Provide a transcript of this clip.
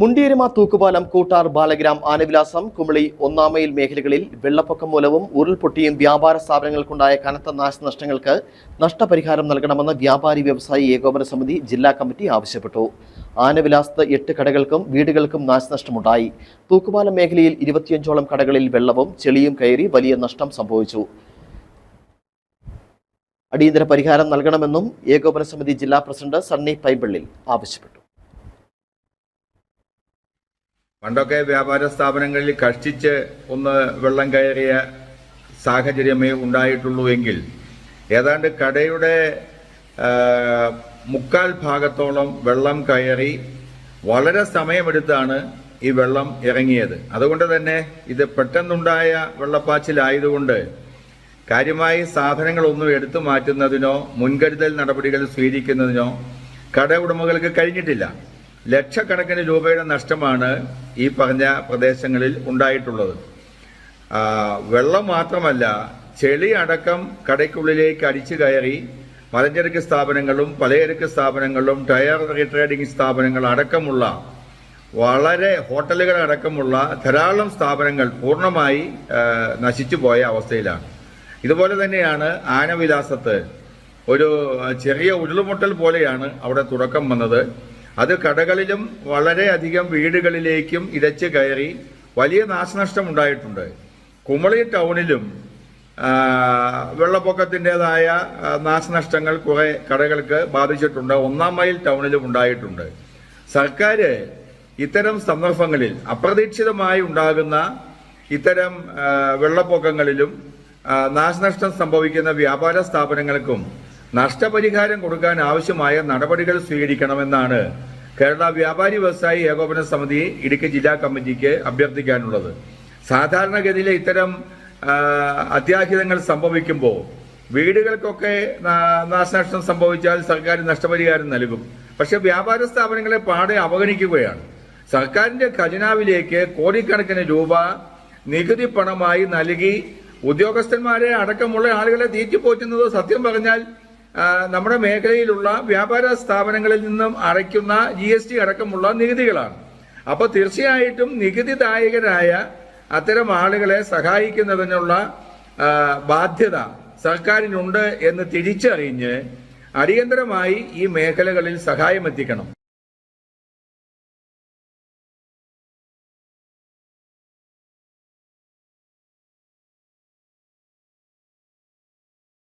മുണ്ടിയരുമ തൂക്കുപാലം കൂട്ടാർ ബാലഗ്രാം ആനവിലാസം കുമളി ഒന്നാമയിൽ മേഖലകളിൽ വെള്ളപ്പൊക്കം മൂലവും ഉരുൾപൊട്ടിയും വ്യാപാര സ്ഥാപനങ്ങൾക്കുണ്ടായ കനത്ത നാശനഷ്ടങ്ങൾക്ക് നഷ്ടപരിഹാരം നൽകണമെന്ന് വ്യാപാരി വ്യവസായി ഏകോപന സമിതി ജില്ലാ കമ്മിറ്റി ആവശ്യപ്പെട്ടു. ആനവിലാസത്ത് എട്ട് കടകൾക്കും വീടുകൾക്കും നാശനഷ്ടമുണ്ടായി. തൂക്കുപാലം മേഖലയിൽ ഇരുപത്തിയഞ്ചോളം കടകളിൽ വെള്ളവും ചെളിയും കയറി വലിയ നഷ്ടം സംഭവിച്ചു. അടിയന്തര പരിഹാരം നൽകണമെന്നും ഏകോപന സമിതി ജില്ലാ പ്രസിഡന്റ് സണ്ണി പൈബിളിൽ ആവശ്യപ്പെട്ടു. പണ്ടൊക്കെ വ്യാപാര സ്ഥാപനങ്ങളിൽ കഷ്ടിച്ച് ഒന്ന് വെള്ളം കയറിയ സാഹചര്യമേ ഉണ്ടായിട്ടുള്ളൂ എങ്കിൽ ഏതാണ്ട് കടയുടെ മുക്കാൽ ഭാഗത്തോളം വെള്ളം കയറി വളരെ സമയമെടുത്താണ് ഈ വെള്ളം ഇറങ്ങിയത്. അതുകൊണ്ട് തന്നെ ഇത് പെട്ടെന്നുണ്ടായ വെള്ളപ്പാച്ചിലായതുകൊണ്ട് കാര്യമായി സാധനങ്ങളൊന്നും എടുത്തു മാറ്റുന്നതിനോ മുൻകരുതൽ നടപടികൾ സ്വീകരിക്കുന്നതിനോ കട ഉടമകൾക്ക് കഴിഞ്ഞിട്ടില്ല. ലക്ഷക്കണക്കിന് രൂപയുടെ നഷ്ടമാണ് ഈ പറഞ്ഞ പ്രദേശങ്ങളിൽ ഉണ്ടായിട്ടുള്ളത്. വെള്ളം മാത്രമല്ല ചെളി അടക്കം കടയ്ക്കുള്ളിലേക്ക് അടിച്ചു കയറി പലചരക്ക് സ്ഥാപനങ്ങളും പലചരക്ക് സ്ഥാപനങ്ങളും ടയർ റീട്രേഡിംഗ് സ്ഥാപനങ്ങൾ അടക്കമുള്ള വളരെ ഹോട്ടലുകൾ അടക്കമുള്ള ധാരാളം സ്ഥാപനങ്ങൾ പൂർണമായി നശിച്ചു പോയ അവസ്ഥയിലാണ്. ഇതുപോലെ തന്നെയാണ് ആനവിലാസത്ത്. ഒരു ചെറിയ ഉരുളുമുട്ടൽ പോലെയാണ് അവിടെ തുടക്കം വന്നത്. അത് കടകളിലും വളരെയധികം വീടുകളിലേക്കും ഇരച്ച് കയറി വലിയ നാശനഷ്ടം ഉണ്ടായിട്ടുണ്ട് കുമളി ടൗണിലും വെള്ളപ്പൊക്കത്തിന്റെതായ നാശനഷ്ടങ്ങൾ കുറേ കടകൾക്ക് ബാധിച്ചിട്ടുണ്ട്. ഒന്നാം മൈൽ ടൗണിലും ഉണ്ടായിട്ടുണ്ട്. സർക്കാർ ഇത്തരം സന്ദർഭങ്ങളിൽ അപ്രതീക്ഷിതമായി ഉണ്ടാകുന്ന ഇത്തരം വെള്ളപ്പൊക്കങ്ങളിലും നാശനഷ്ടം സംഭവിക്കുന്ന വ്യാപാര സ്ഥാപനങ്ങൾക്കും നഷ്ടപരിഹാരം കൊടുക്കാൻ ആവശ്യമായ നടപടികൾ സ്വീകരിക്കണമെന്നാണ് കേരള വ്യാപാരി വ്യവസായി ഏകോപന സമിതി ഇടുക്കി ജില്ലാ കമ്മിറ്റിക്ക് അഭ്യർത്ഥിക്കാനുള്ളത്. സാധാരണഗതിയിലെ ഇത്തരം അത്യാഹിതങ്ങൾ സംഭവിക്കുമ്പോൾ വീടുകൾക്കൊക്കെ നാശനഷ്ടം സംഭവിച്ചാൽ സർക്കാർ നഷ്ടപരിഹാരം നൽകും. പക്ഷെ വ്യാപാര സ്ഥാപനങ്ങളെ പാടെ അവഗണിക്കുകയാണ്. സർക്കാരിന്റെ ഖജനാവിലേക്ക് കോടിക്കണക്കിന് രൂപ നികുതി പണമായി നൽകി ഉദ്യോഗസ്ഥന്മാരെ അടക്കമുള്ള ആളുകളെ തീറ്റിപ്പോറ്റുന്നത് സത്യം പറഞ്ഞാൽ നമ്മുടെ മേഖലയിലുള്ള വ്യാപാര സ്ഥാപനങ്ങളിൽ നിന്നും അടയ്ക്കുന്ന ജി എസ് ടി അടക്കമുള്ള നികുതികളാണ്. അപ്പോൾ തീർച്ചയായിട്ടും നികുതിദായകരായ അത്തരം ആളുകളെ സഹായിക്കുന്നതിനുള്ള ബാധ്യത സർക്കാരിനുണ്ട് എന്ന് തിരിച്ചറിഞ്ഞ് അടിയന്തരമായി ഈ മേഖലകളിൽ സഹായം എത്തിക്കണം